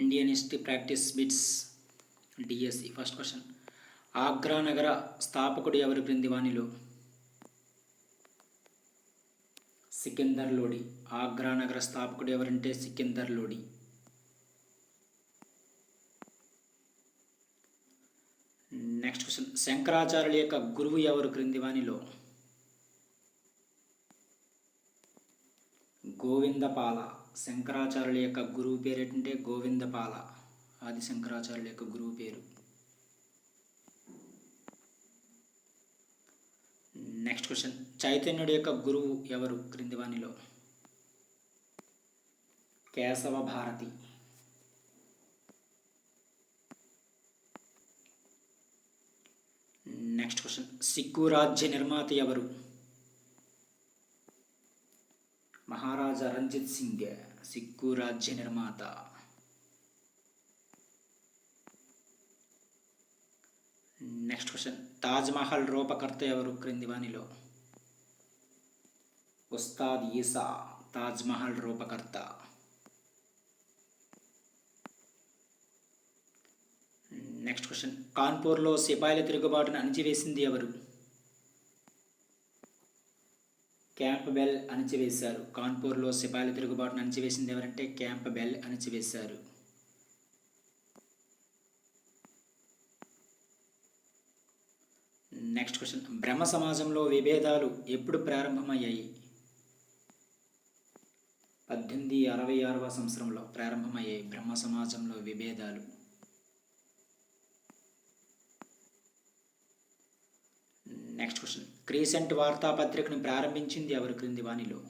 Indian history practice bits DSC first question Agra నగర స్థాపకుడు ఎవరు? బృందివాణిలో సికిందర్ లోడి. ఆగ్రా నగర స్థాపకుడు ఎవరంటే? సికిందర్ లోడి. నెక్స్ట్ క్వశ్చన్ శంకరాచార్యుల యొక్క గురువు ఎవరు? క్రిందివాణిలో గోవిందపాల. శంకరాచార్యుల యొక్క గురువు పేరు ఏంటంటే గోవిందపాల ఆది శంకరాచార్యుల యొక్క గురువు పేరు. నెక్స్ట్ క్వశ్చన్ చైతన్యుడి యొక్క గురువు ఎవరు? క్రింది వాణిలో. కేశవ భారతి. నెక్స్ట్ క్వశ్చన్ సిక్కు రాజ్య నిర్మాత ఎవరు? మహారాజా రంజిత్ సింగ్ సిక్కు రాజ్య నిర్మాత. నెక్స్ట్ క్వశ్చన్ తాజ్మహల్ రూపకర్త ఎవరు? క్రింది వాణిలో. ఉస్తాద్ ఈసా తాజ్మహల్ రూపకర్త. నెక్స్ట్ క్వశ్చన్ కాన్పూర్లో సిపాయిల తిరుగుబాటును అణిచివేసింది ఎవరు? క్యాంప్ బెల్ అణిచివేశారు. కాన్పూర్లో సిపాయిల తిరుగుబాటును అణిచివేసింది ఎవరంటే క్యాంప్ బెల్ అణిచివేశారు. Next question. బ్రహ్మ సమాజంలో విభేదాలు ఎప్పుడు ప్రారంభమయ్యాయి? పద్దెనిమిది అరవై ఆరవ సంవత్సరంలో ప్రారంభమయ్యాయి. బ్రహ్మ సమాజంలో విభేదాలు. నెక్స్ట్ క్వశ్చన్ క్రీసెంట్ వార్తాపత్రికను ప్రారంభించింది ఎవరు? క్రింది వాణిలో.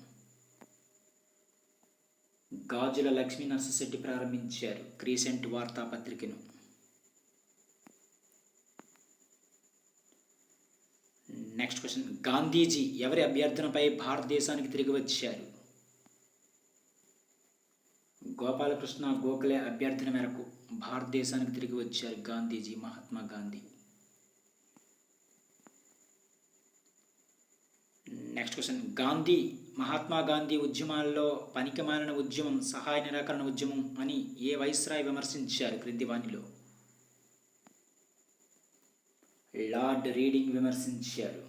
గాజుల లక్ష్మీ నర్సశెట్టి ప్రారంభించారు క్రీసెంట్ వార్తాపత్రికను. నెక్స్ట్ క్వశ్చన్ గాంధీజీ ఎవరి అభ్యర్థనపై భారతదేశానికి తిరిగి వచ్చారు? గోపాలకృష్ణ గోఖలే అభ్యర్థన మేరకు భారతదేశానికి తిరిగి వచ్చారు గాంధీజీ మహాత్మా గాంధీ. నెక్స్ట్ క్వశ్చన్ గాంధీ మహాత్మా గాంధీ ఉద్యమాల్లో పనికిమాలిన ఉద్యమం సహాయ నిరాకరణ ఉద్యమం అని ఏ వైస్రాయ్ విమర్శించారు క్రింది వాణిలో? లార్డ్ రీడింగ్ విమర్శించారు.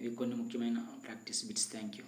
ఇవి కొన్ని ముఖ్యమైన ప్రాక్టీస్ బిట్స్. Thank you.